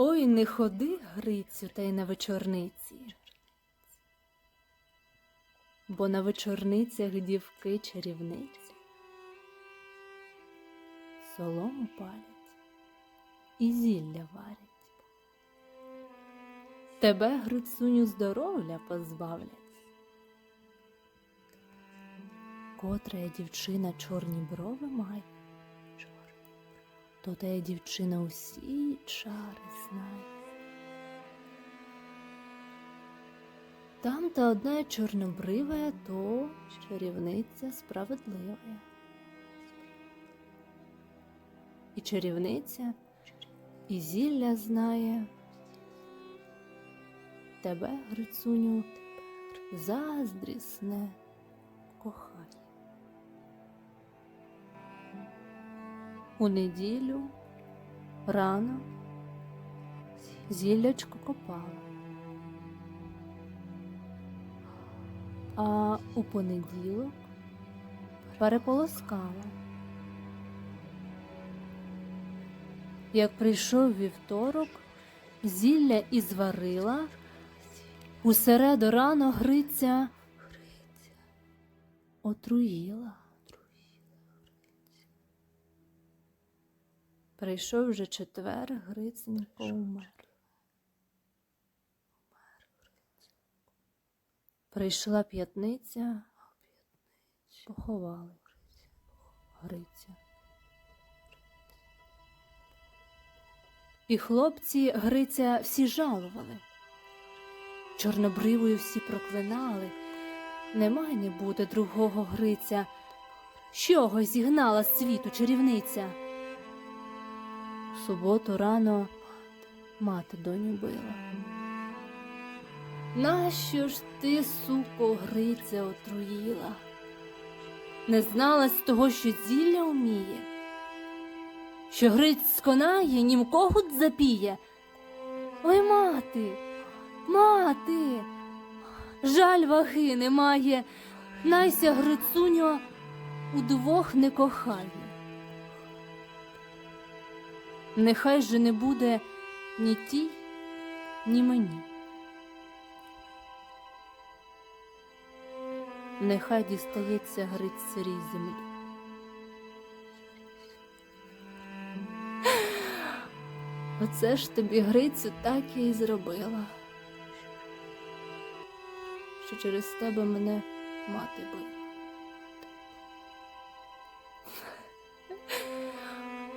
Ой, не ходи, Грицю, та й на вечорниці. Бо на вечорницях дівки чарівниці солому палять і зілля варять. Тебе, Грицуню, здоров'я позбавлять. Котра дівчина чорні брови має, то та дівчина усі чари знає. Там та одна чорнобрива, то чарівниця справедлива. І чарівниця, і зілля знає. Тебе, Грицуню, заздрісне У неділю рано зіллячко копала, а у понеділок переполоскала. Як прийшов вівторок, зілля і зварила, у середу рано Гриця отруїла. Прийшов вже четвер, Гриценько умер. Прийшла п'ятниця, поховали Гриця. І хлопці Гриця всі жалували. Чорнобривою всі проклинали. Нема й не буде другого Гриця. Чого зігнала з світу чарівниця? Суботу рано мати доню била. Нащо ж ти, суко, Гриця отруїла? Не знала з того, що зілля вміє, що Гриць сконає, нім когут запіє. Ой, мати, мати, жаль ваги немає, найся Грицуньо удвох не кохає. Нехай же не буде ні тій, ні мені. Нехай дістається Гриць сирій землі. Оце ж тобі Грицю так я і зробила, що через тебе мене мати била.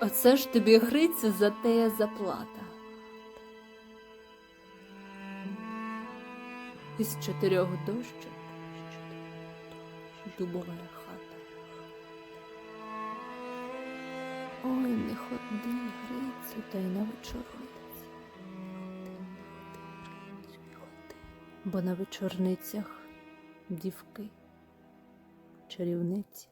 Оце ж тобі Грицю за те заплата. Із чотирьох дощок дубова хата. Ой, не ходи, Грицю, та й на вечорниці. Бо на вечорницях дівки, чарівниці.